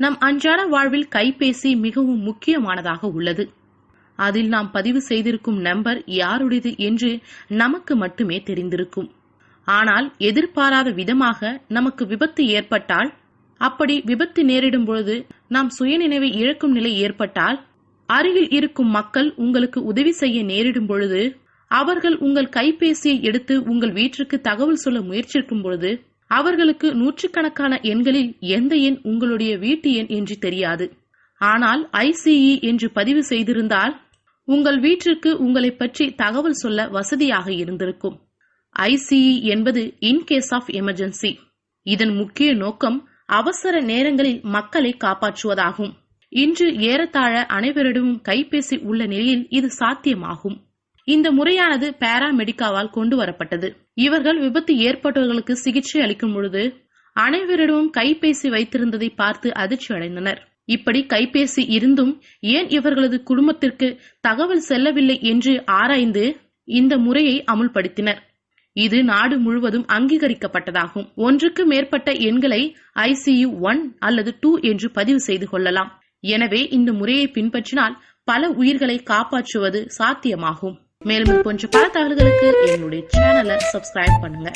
நம் அன்றாட வாழ்வில் கைபேசி மிகவும் முக்கியமானதாக உள்ளது. அதில் நாம் பதிவு செய்திருக்கும் நம்பர் யாருடையது என்று நமக்கு மட்டுமே தெரிந்திருக்கும். ஆனால் எதிர்பாராத விதமாக நமக்கு விபத்து ஏற்பட்டால் அப்படி விபத்து நேரிடும் பொழுது நாம் சுயநினைவை இழக்கும் நிலை ஏற்பட்டால் அருகில் இருக்கும் மக்கள் உங்களுக்கு உதவி செய்ய நேரிடும் பொழுது அவர்கள் உங்கள் கைபேசியை எடுத்து உங்கள் வீட்டிற்கு தகவல் சொல்ல முயற்சிக்கும் பொழுது அவர்களுக்கு நூற்றுக்கணக்கான எண்களில் எந்த எண் உங்களுடைய வீட்டு எண் என்று தெரியாது. ஆனால் ஐசிஇ என்று பதிவு செய்திருந்தால் உங்கள் வீட்டிற்கு உங்களை பற்றி தகவல் சொல்ல வசதியாக இருந்திருக்கும். ஐசிஇ என்பது இன் கேஸ் ஆஃப் எமர்ஜென்சி. இதன் முக்கிய நோக்கம் அவசர நேரங்களில் மக்களை காப்பாற்றுவதாகும். இன்று ஏறத்தாழ அனைவரிடமும் கைபேசி உள்ள நிலையில் இது சாத்தியமாகும். இந்த முறையானது பாராமெடிக்காவால் கொண்டு வரப்பட்டது இவர்கள் விபத்து ஏற்பட்டவர்களுக்கு சிகிச்சை அளிக்கும் பொழுது அனைவரிடமும் கைபேசி வைத்திருந்ததை பார்த்து அதிர்ச்சி அடைந்தனர். இப்படி கைபேசி இருந்தும் ஏன் இவர்களது குடும்பத்திற்கு தகவல் செல்லவில்லை என்று ஆராய்ந்து இந்த முறையை அமுல்படுத்தினர். இது நாடு முழுவதும் அங்கீகரிக்கப்பட்டதாகும். ஒன்றுக்கு மேற்பட்ட எண்களை ஐசியு ஒன் அல்லது டூ என்று பதிவு செய்து கொள்ளலாம். எனவே இந்த முறையை பின்பற்றினால் பல உயிர்களை காப்பாற்றுவது சாத்தியமாகும். மேலும் இது போன்ற பல தகவல்களுக்கு என்னுடைய சேனலை சப்ஸ்கிரைப் பண்ணுங்க.